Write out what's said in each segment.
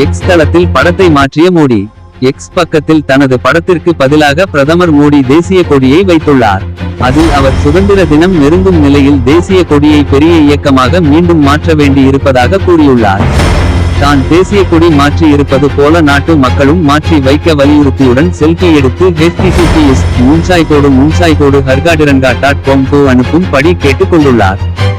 X தளத்தில் படத்தை மாற்றிய மோடி. எக்ஸ் பக்கத்தில் தனது படத்திற்கு பதிலாக பிரதமர் மோடி தேசிய கொடியை வைத்துள்ளார். அதில் அவர் சுதந்திர தினம் நெருங்கும் நிலையில் தேசிய கொடியை பெரிய இயக்கமாக மீண்டும் மாற்ற வேண்டி இருப்பதாக கூறியுள்ளார். தான் தேசிய கொடி மாற்றி இருப்பது போல நாட்டு மக்களும் மாற்றி வைக்க வலியுறுத்தியுடன் செல்ஃபி எடுத்து ஹெச்டிடிபிஎஸ் முன்சாய்கோடு முன்சாய்கோடு ஹர்காடிரன்கா டாட் காம் அனுப்பும் படி கேட்டுக்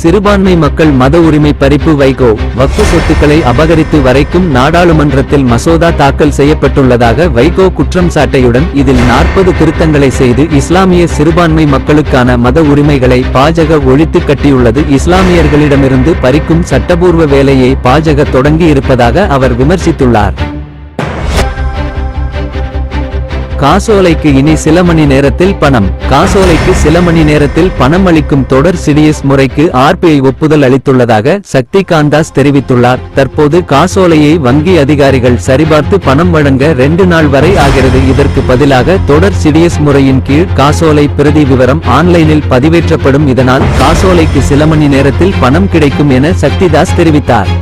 சிறுபான்மை மக்கள் மத உரிமை பறிப்பு வைகோ வக்கு சொத்துக்களை அபகரித்து வரைக்கும் நாடாளுமன்றத்தில் மசோதா தாக்கல் செய்யப்பட்டுள்ளதாக வைகோ குற்றம் சாட்டையுடன் இதில் நாற்பது திருத்தங்களை செய்து இஸ்லாமிய சிறுபான்மை மக்களுக்கான மத உரிமைகளை பாஜக ஒழித்து கட்டியுள்ளது. இஸ்லாமியர்களிடமிருந்து பறிக்கும் சட்டபூர்வ வேலையை பாஜக தொடங்கி இருப்பதாக அவர் விமர்சித்துள்ளார். காசோலைக்கு இனி சில மணி நேரத்தில் பணம். காசோலைக்கு சில மணி நேரத்தில் பணம் அளிக்கும் தொடர் சிடிஎஸ் முறைக்கு ஆர்பிஐ ஒப்புதல் அளித்துள்ளதாக சக்தி காந்தாஸ் தெரிவித்துள்ளார். தற்போது காசோலையை வங்கி அதிகாரிகள் சரிபார்த்து பணம் வழங்க ரெண்டு நாள் வரை ஆகிறது. இதற்கு பதிலாக தொடர் சிடிஎஸ் முறையின் கீழ் காசோலை பிரதி விவரம் ஆன்லைனில் பதிவேற்றப்படும். இதனால் காசோலைக்கு சில மணி நேரத்தில் பணம் கிடைக்கும் என சக்திதாஸ் தெரிவித்தார்.